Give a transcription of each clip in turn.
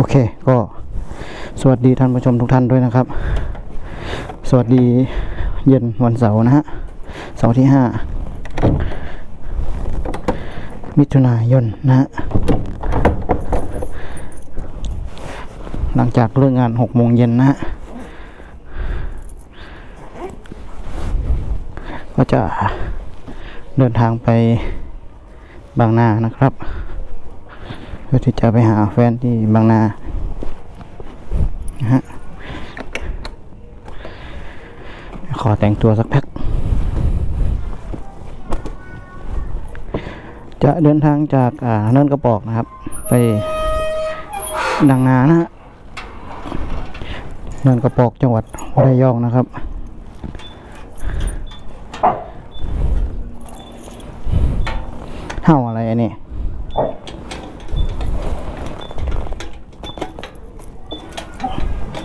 โอเคก็สวัสดีท่านผู้ชมทุกท่านด้วยนะครับ สวัสดีเย็นวันเสาร์นะฮะเสาร์ที่ห้ามิถุนายนนะฮะหลังจากเลิกงานหกโมงเย็นนะฮะก็จะเดินทางไปบางนานะครับ พื่อที่จะไปหาแฟนที่บางนานะฮะขอแต่งตัวสักพ็คจะเดินทางจากอ่าเนินกระปอกนะครับ ไปดังนานะฮะเนินกระปอกจังหวัดระยองนะครับเห่าอะไรอันนี้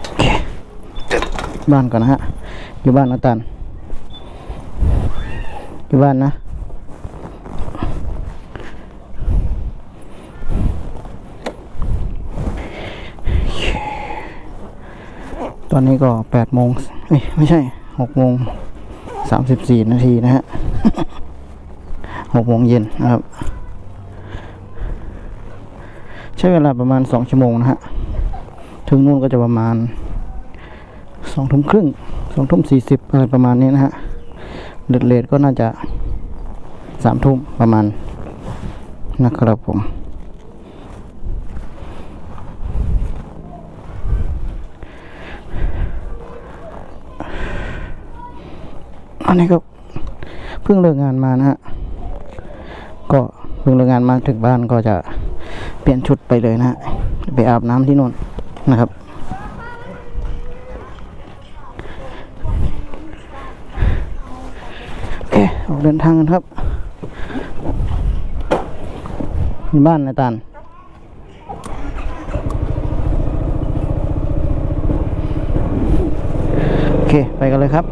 โอเค บ้านก่อนนะฮะ อยู่บ้านนะตันอยู่บ้านนะ ตอนนี้ก็แปดโมงไม่ใช่หกโมงสามสิบสี่นาทีนะฮะหกโมงเย็นนะครับ ใช้เวลาประมาณสองชั่วโมงนะฮะ ถึงนู่นก็จะประมาณ สองทุ่มครึ่งสองทุ่มสี่สิบอะไรประมาณนี้นะฮะเลทเลทก็น่าจะสามทุ่มประมาณนะครับผมอันนี้ก็เพิ่งเลิกงานมานะฮะ ก็เพิ่งเลิกงานมาถึงบ้านก็จะเปลี่ยนชุดไปเลยนะฮะ ไปอาบน้ำที่นู่นนะครับ โอ เดินทางกันครับมีบ้านนายตันโอเค ไปกันเลยครับ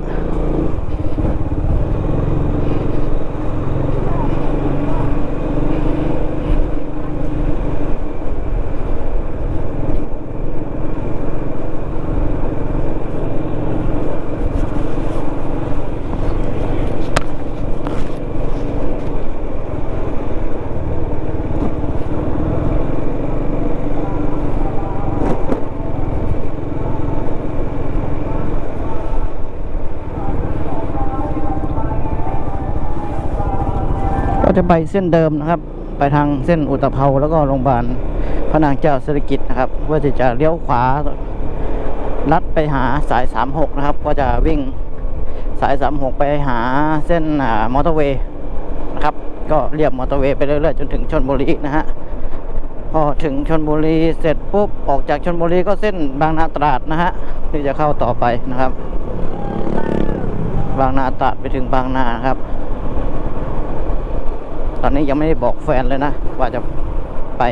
ก็จะไปเส้นเดิมนะครับ ไปทางเส้นอุตภเปาแล้วก็โรงพยาบาลพระนางเจ้าสิริกิตนะครับเพื่อที่จะเลี้ยวขวาลัดไปหาสาย 36 นะครับ ก็จะวิ่งสาย 36 ไปหาเส้นมอเตอร์เวย์นะครับก็เรียบมอเตอร์เวย์ไปเรื่อยๆจนถึงชนบุรีนะฮะพอถึงชนบุรีเสร็จปุ๊บออกจากชนบุรีก็เส้นบางนาตราดนะฮะที่จะเข้าต่อไปนะครับ บางนาตราดไปถึงบางนาครับ ตอนนี้ยังไม่ได้บอกแฟนเลยนะ ว่าจะไป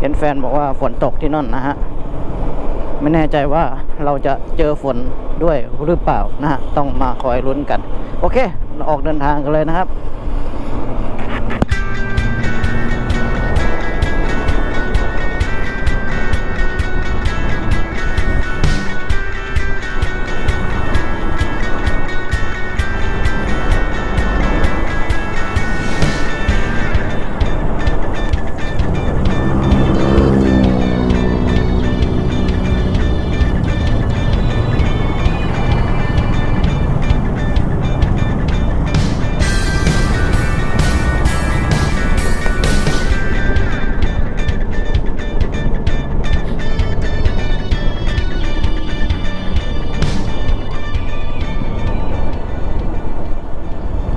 เห็นแฟนบอกว่าฝนตกที่นั่นนะฮะ ไม่แน่ใจว่าเราจะเจอฝนด้วยหรือเปล่านะฮะ ต้องมาคอยลุ้นกัน โอเค เราออกเดินทางกันเลยนะครับ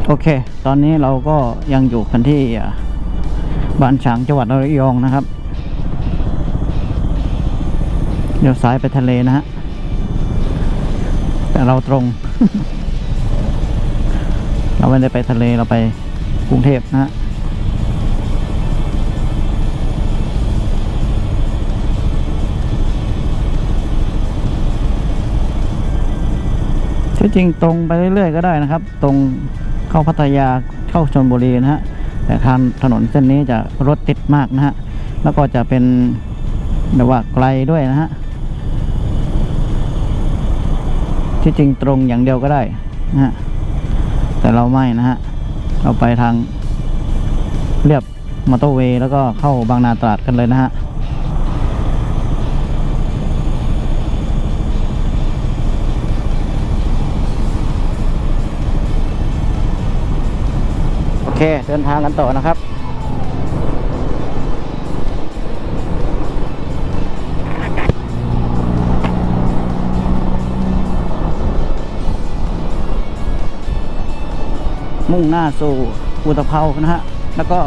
โอเค ตอนนี้เราก็ยังอยู่กันที่บ้านฉางจังหวัดระยองนะครับ เดี๋ยวซ้ายไปทะเลนะฮะ แต่เราตรง เราไม่ได้ไปทะเลเราไปกรุงเทพนะฮะที่จริงตรงไปเรื่อยๆก็ได้นะครับ ตรง เข้าพัทยาเข้าชนบุรีนะฮะแต่ทางถนนเส้นนี้จะรถติดมากนะฮะแล้วก็จะเป็นแต่ว่าไกลด้วยนะฮะที่จริงตรงอย่างเดียวก็ได้นะฮะแต่เราไม่นะฮะเราไปทางเรียบมอเตอร์เวย์แล้วก็เข้าบางนาตราดกันเลยนะฮะ เคเดินทางกันต่อนะครับมุ่งหน้าสู่อุตภเปานะฮะ แล้วก็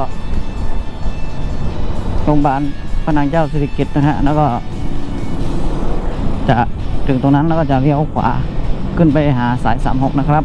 โรงพยาบาลพระนางเจ้าสิริกิตนะฮะ แล้วก็ จะถึงตรงนั้นแล้วก็จะเลี้ยวขวาขึ้นไปหาสาย36นะครับ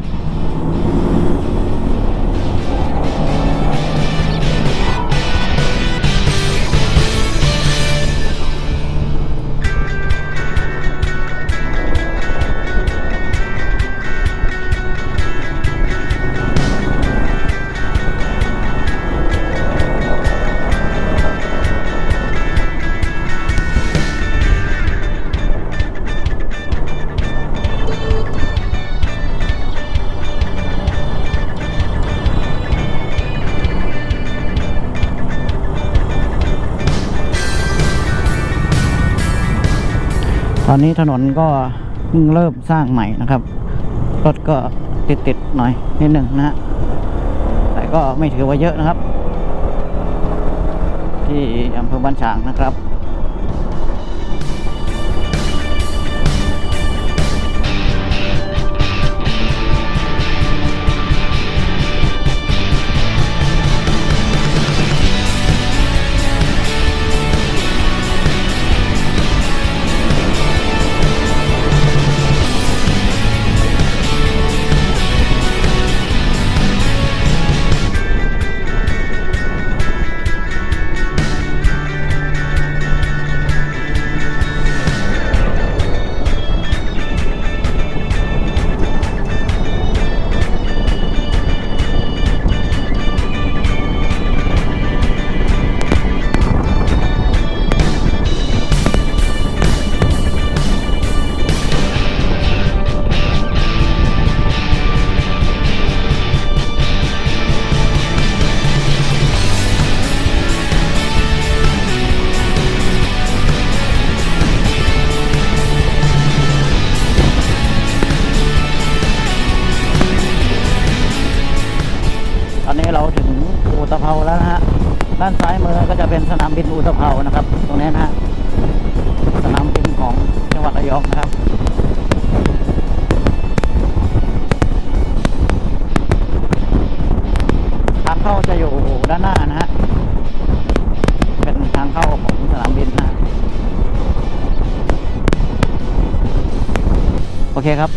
อนนี้ถนนก็เพิ่งเริ่มสร้างใหม่นะครับ รถก็ติดติดๆหน่อยนิดหนึ่งนะฮะแต่ก็ไม่ถือว่าเยอะนะครับ ที่อำเภอบ้านฉางนะครับ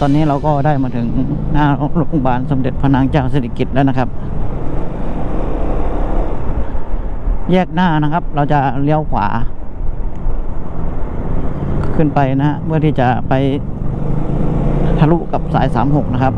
ตอนนี้เราก็ได้มาถึงหน้าโรงพยาบาลสมเด็จพระนางเจ้าสิริกิติ์แล้วนะครับ แยกหน้านะครับ เราจะเลี้ยวขวา ขึ้นไปนะเพื่อที่จะไปทะลุกับสาย 36 นะครับ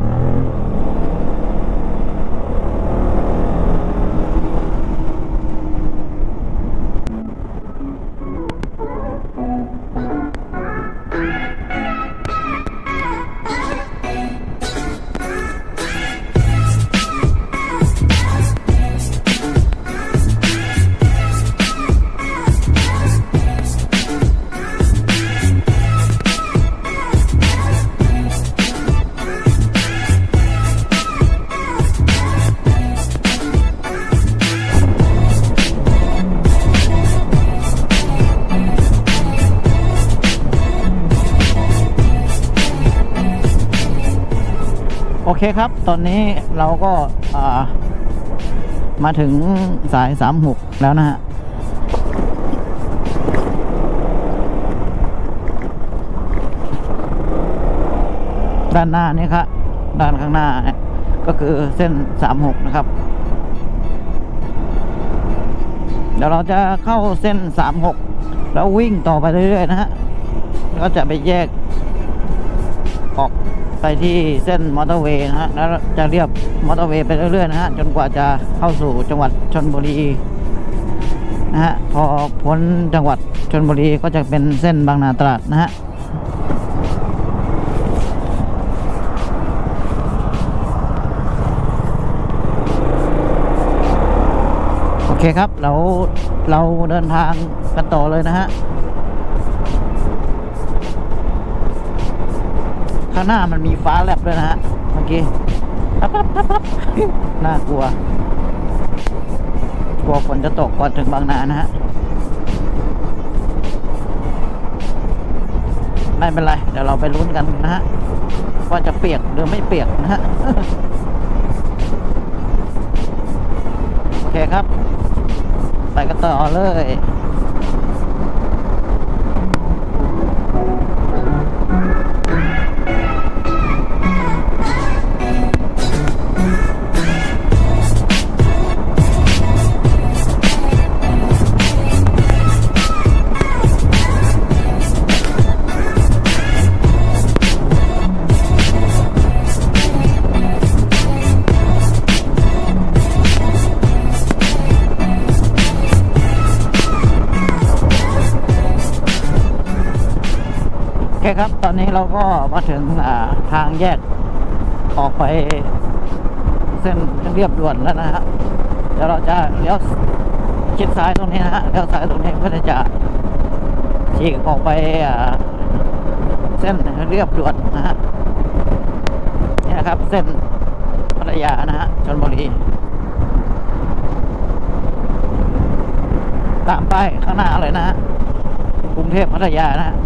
เคครับ ตอนนี้เราก็ามาถึงสาย 36 แล้วนะฮะ ด้านหน้านี่ครับ ด้านข้างหน้าเนี่ยก็คือเส้น 36 นะครับ เดี๋ยวเราจะเข้าเส้น 36 แล้ววิ่งต่อไปเรื่อยๆนะฮะ ก็จะไปแยกออก ไปที่เส้นมอเตอร์เวย์นะฮะ แล้วจะเรียบมอเตอร์เวย์ไปเรื่อยๆนะฮะ จนกว่าจะเข้าสู่จังหวัดชนบุรีนะฮะ พอพ้นจังหวัดชนบุรีก็จะเป็นเส้นบางนาตราดนะฮะโอเคครับ เราเราเดินทางกันต่อเลยนะฮะ ข้างหน้ามันมีฟ้าแลบด้วยนะฮะเมื่อกี้ปั๊บปั๊บปั๊บปั๊บน่ากลัว กลัวฝนจะตกก่อนถึงบางนานะฮะ ไม่เป็นไร เดี๋ยวเราไปลุ้นกันนะฮะ ว่าจะเปียกหรือไม่เปียกนะฮะ โอเคครับ ไปกันต่อเลย คครับ ตอนนี้เราก็มาถึงทางแยกออกไปเส้นเรียบด่วนแล้วนะฮะ เดี๋ยวเราจะเลี้ยวชิดซ้ายตรงนี้นะฮะ เลี้ยวซ้ายตรงนี้เพื่อจะฉีกออกไปเส้นเรียบด่วนนะฮะ นี่นะครับ เส้นพัทยานะฮะชนบุรี ตามป้ายข้างหน้าเลยนะฮะ กรุงเทพพัทยานะฮะ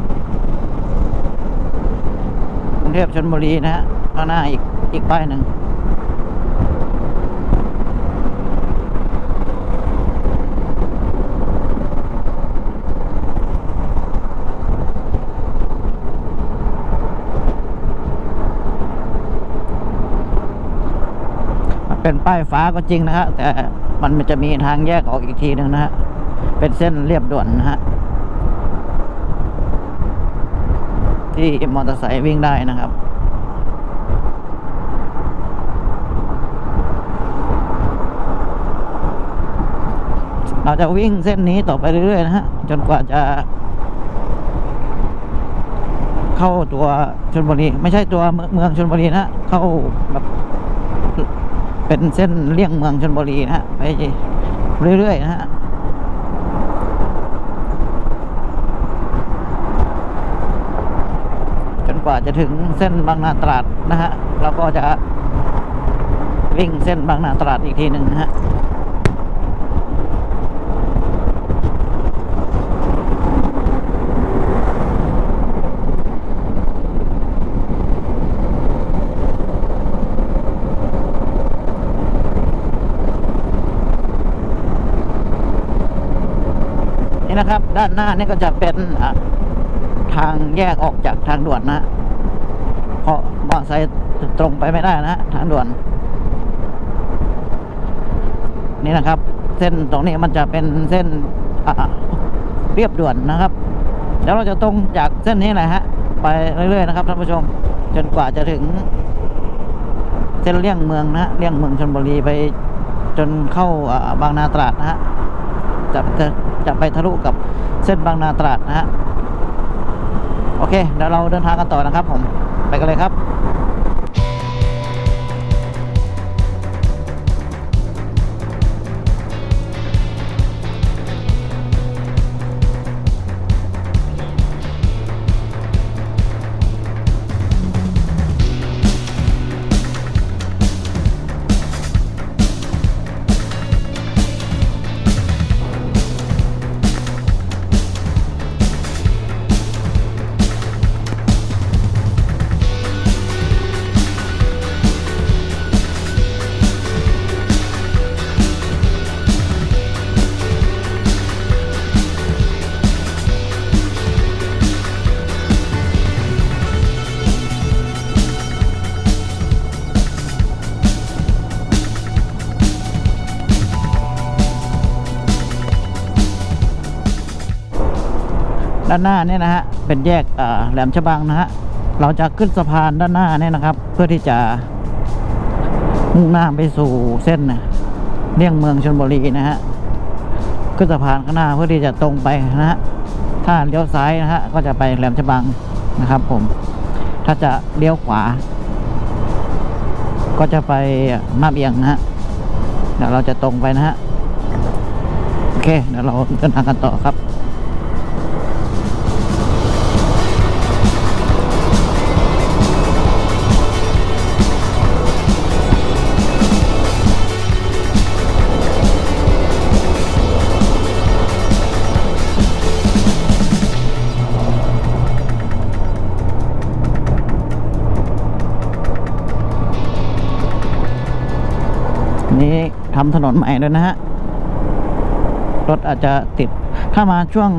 งเทพชนบุรีนะฮะข้างหน้าอีกอีกป้ายหนึ่งเป็นป้ายฟ้าก็จริงนะฮะแต่มันจะมีทางแยกออกอีกทีหนึ่งนะฮะเป็นเส้นเรียบด่วนนะฮะ ที่มอเตอร์ไซค์วิ่งได้นะครับเราจะวิ่งเส้นนี้ต่อไปเรื่อยๆนะฮะ จนกว่าจะ เข้าตัวชนบุรี ไม่ใช่ตัวเมืองเมืองชนบุรีนะเข้าแบบเป็นเส้นเลี่ยงเมืองชนบุรีนะฮะไปเรื่อยๆนะฮะ จะถึงเส้นบางนาตราดนะฮะเราก็จะวิ่งเส้นบางนาตราดอีกทีหนึ่งนะฮะนี่นะครับ ด้านหน้านี่ก็จะเป็นทางแยกออกจากทางด่วนนะฮะ เพราะมอเตอร์ไซค์ตรงไปไม่ได้นะฮะทางด่วน นี่นะครับ เส้นตรงนี้มันจะเป็นเส้นเรียบด่วนนะครับ เดี๋ยวเราจะตรงจากเส้นนี้แหละฮะ ไปเรื่อยๆนะครับท่านผู้ชม จนกว่าจะถึง เส้นเลี่ยงเมืองนะฮะเลี่ยงเมืองชนบุรีไปจนเข้าอ่าบางนาตราดนะฮะจะจะจะไปทะลุกับเส้นบางนาตราดนะฮะ โอเค เดี๋ยวเราเดินทางกันต่อนะครับผม ไปกันเลยครับ ด้านหน้าเนี่ยนะฮะเป็นแยกแหลมฉบังนะฮะเราจะขึ้นสะพานด้านหน้าเนี่ยนะครับ เพื่อที่จะมุ่งหน้าไปสู่เส้นเลี่ยงเมืองชนบุรีนะฮะขึ้นขึ้นสะพานข้างหน้าเพื่อที่จะตรงไปนะฮะถ้าเลี้ยวซ้ายนะฮะก็จะไปแหลมฉบังนะครับ ผม ถ้าจะเลี้ยวขวา ก็จะไปมาบเอียงนะฮะเดี๋ยวเราจะตรงไปนะฮะโอเคเดี๋ยวเราเดินทางกันต่อครับ ทำถนนใหม่ด้วยนะฮะ รถอาจจะติด ถ้ามาช่วง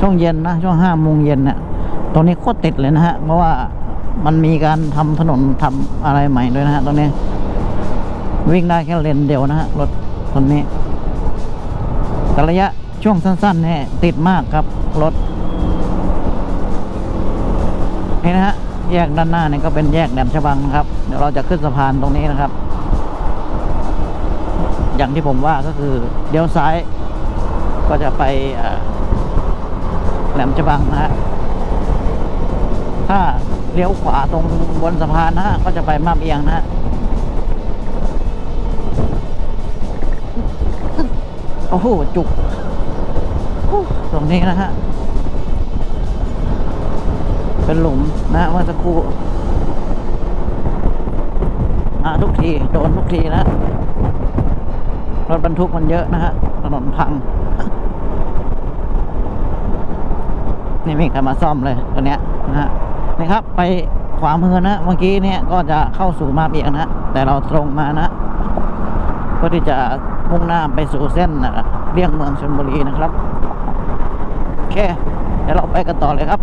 ช่วงเย็นนะ ช่วงห้าโมงเย็นเนี่ยตรงนี้โคตรติดเลยนะฮะ เพราะว่ามันมีการทำถนนทำอะไรใหม่ด้วยนะฮะตรงนี้ วิ่งได้แค่เลนเดียวนะฮะ รถตรงนี้แต่ระยะช่วงสั้นๆเนี่ยติดมากครับ รถนี่นะฮะแยกด้านหน้านี่ก็เป็นแยกแหลมฉบังครับ เดี๋ยวเราจะขึ้นสะพานตรงนี้นะครับ อย่างที่ผมว่าก็คือเลี้ยวซ้ายก็จะไปแหลมฉบังนะฮะถ้าเลี้ยวขวาตรงบนสะพานนะฮะก็จะไปมาบเอียงนะฮะโอ้โหจุกตรงนี้นะฮะเป็นหลุมนะฮะเมื่อสักครู่มาทุกที โดนทุกทีนะ รถบรรทุกมันเยอะนะฮะถนนพัง นี่ไมมีใครมาซ่อมเลยตัวเนี้ยนะฮะนี่ครับไปขวามือนะเมื่อกี้เนี่ยก็จะเข้าสู่มาเบียงนะแต่เราตรงมานะเพื่อที่จะมุ่งหน้าไปสู่เส้นอะเลี่ยงเมืองชลบุรีนะครับโอเคเดี๋ยวเราไปกันต่อเลยครับ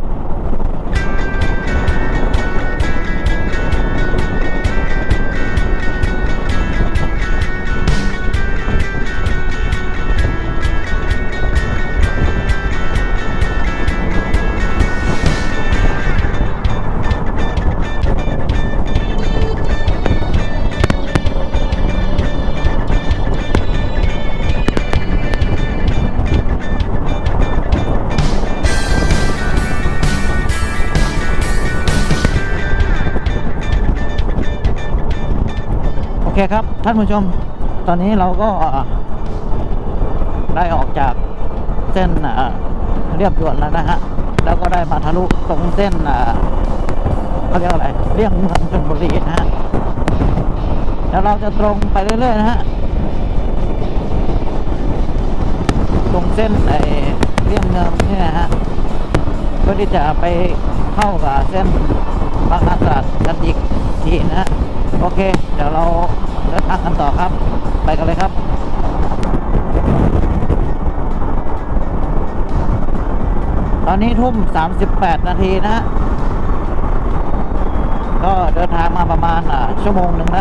อเคครับท่านผู้ชม ตอนนี้เราก็ได้ออกจากเส้นเรียบด่วนแล้วนะฮะ แล้วก็ได้มาทะลุตรงเส้นเขาเรียกอะไรเลี่ยงเมืองชลบุรีนะฮะ แล้วเราจะตรงไปเรื่อยๆนะฮะ ตรงเส้นไอเลี่ยงเมืองนี่นะฮะ เพื่อที่จะไปเข้ากับเส้นบางนาตราดกันอีกทีนะฮะ โอเค เดี๋ยวเราเดินทางกันต่อครับ ไปกันเลยครับตอนนี้ทุ่ม 38 นาทีนะ ก็เดินทางมาประมาณชั่วโมงหนึ่งแล้ว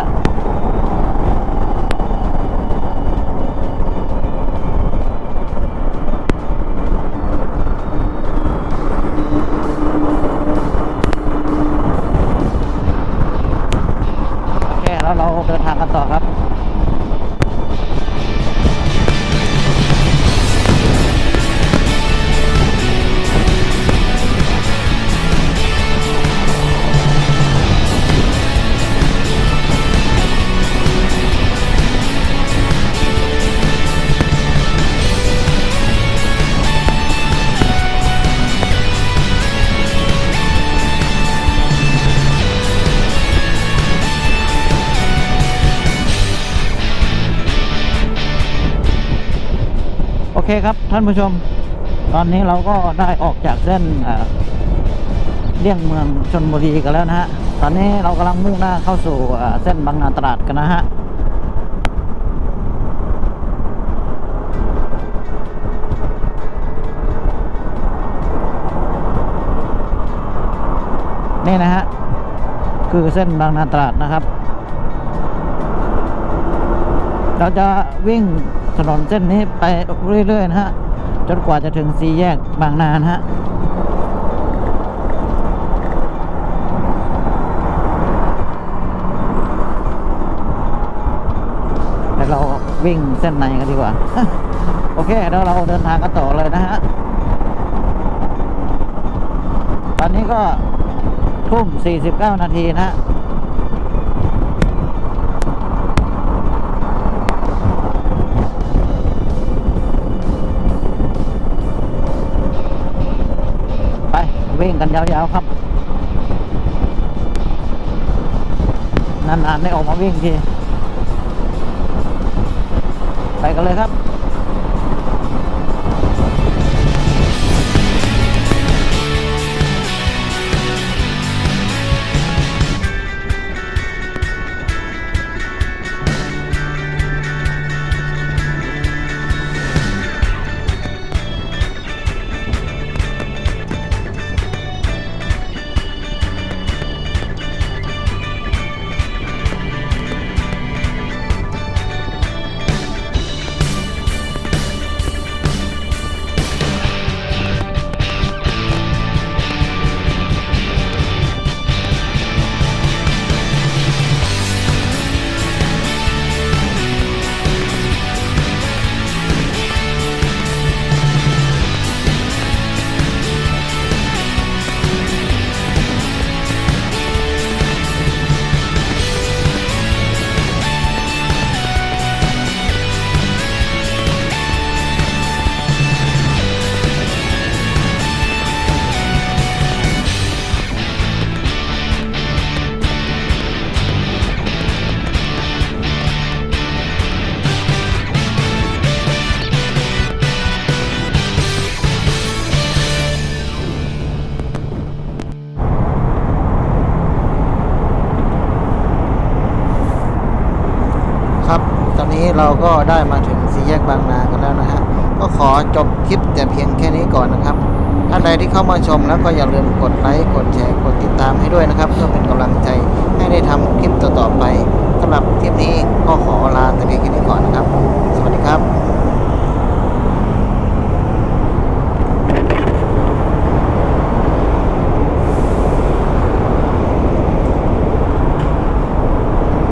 คครับท่านผู้ชม ตอนนี้เราก็ได้ออกจากเส้นเลี่ยงเมืองชนบุรีกันแล้วนะฮะ ตอนนี้เรากำลังมุ่งหน้าเข้าสู่เส้นบางนาตราดกันนะฮะนี่นะฮะ คือเส้นบางนาตราดนะครับ เราจะวิ่ง ถนนเส้นนี้ไปเรื่อยๆนะฮะ จนกว่าจะถึงสี่แยกบางนานะฮะเดี๋ยวเราวิ่งเส้นในกันดีกว่า โอเคเดี๋ยวเราเดินทางกันต่อเลยนะฮะ ตอนนี้ก็ทุ่ม 49 นาทีนะฮะ วิ่งกันยาวๆครับ นานๆได้ออกมาวิ่งที ไปกันเลยครับครับ เราก็ได้มาถึงสี่แยกบางนากันแล้วนะฮะก็ขอจบคลิปแต่เพียงแค่นี้ก่อนนะครับท่านใดที่เข้ามาชมแล้วก็อย่าลืมกดไลค์กดแชร์กดติดตามให้ด้วยนะครับ เพื่อเป็นกำลังใจให้ได้ทำคลิปต่อๆไปสำหรับคลิปนี้ก็ขอลาแต่เพียงแค่นี้ก่อนนะครับ สวัสดีครับ